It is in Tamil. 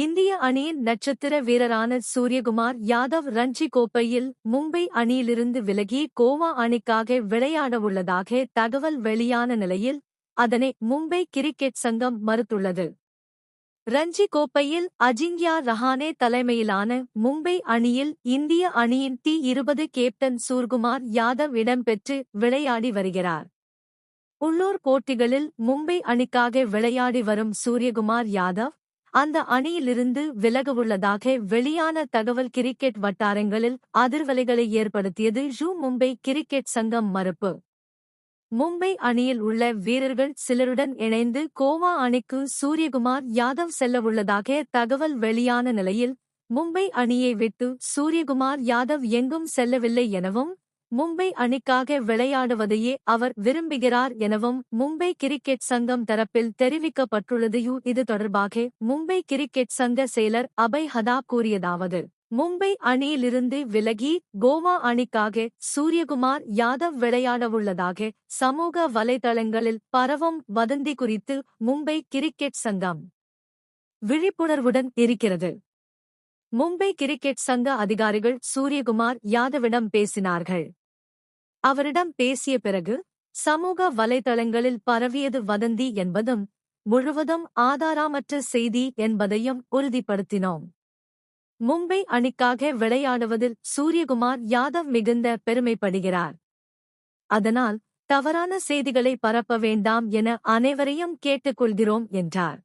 இந்திய அணியின் நட்சத்திர வீரரான சூரியகுமார் யாதவ் ரஞ்சி கோப்பையில் மும்பை அணியிலிருந்து விலகி கோவா அணிக்காக விளையாடவுள்ளதாக தகவல் வெளியான நிலையில் அதனை மும்பை கிரிக்கெட் சங்கம் மறுத்துள்ளது. ரஞ்சி கோப்பையில் அஜிங்கியா ரஹானே தலைமையிலான மும்பை அணியில் இந்திய அணியின் டி இருபது கேப்டன் சூர்குமார் யாதவ் இடம்பெற்று விளையாடி வருகிறார். உள்ளூர் போட்டிகளில் மும்பை அணிக்காக விளையாடி வரும் சூரியகுமார் யாதவ் அந்த அணியிலிருந்து விலகவுள்ளதாக வெளியான தகவல் கிரிக்கெட் வட்டாரங்களில் அதிர்வலைகளை ஏற்படுத்தியது ஜூ மும்பை கிரிக்கெட் சங்கம் மறுப்பு. மும்பை அணியில் உள்ள வீரர்கள் சிலருடன் இணைந்து கோவா அணிக்கு சூரியகுமார் யாதவ் செல்லவுள்ளதாக தகவல் வெளியான நிலையில் மும்பை அணியை விட்டு சூரியகுமார் யாதவ் எங்கும் செல்லவில்லை எனவும் மும்பை அணிக்காக விளையாடுவதையே அவர் விரும்புகிறார் எனவும் மும்பை கிரிக்கெட் சங்கம் தரப்பில் தெரிவிக்கப்பட்டுள்ளதையு இது தொடர்பாக மும்பை கிரிக்கெட் சங்க செயலர் அபய் ஹதா கூறியதாவது மும்பை அணியிலிருந்து விலகி கோவா அணிக்காக சூரியகுமார் யாதவ் விளையாடவுள்ளதாக சமூக வலைதளங்களில் பரவும் வதந்தி குறித்து மும்பை கிரிக்கெட் சங்கம் விழிப்புணர்வுடன் இருக்கிறது. மும்பை கிரிக்கெட் சங்க அதிகாரிகள் சூரியகுமார் யாதவிடம் பேசினார்கள். அவரிடம் பேசிய பிறகு சமூக வலைதளங்களில் பரவியது வதந்தி என்பதும் முழுவதும் ஆதாரமற்ற செய்தி என்பதையும் உறுதிப்படுத்தினோம். மும்பை அணிக்காக விளையாடுவதில் சூரியகுமார் யாதவ் மிகுந்த பெருமைப்படுகிறார். அதனால் தவறான செய்திகளை பரப்ப வேண்டாம் என அனைவரையும் கேட்டுக்கொள்கிறோம் என்றார்.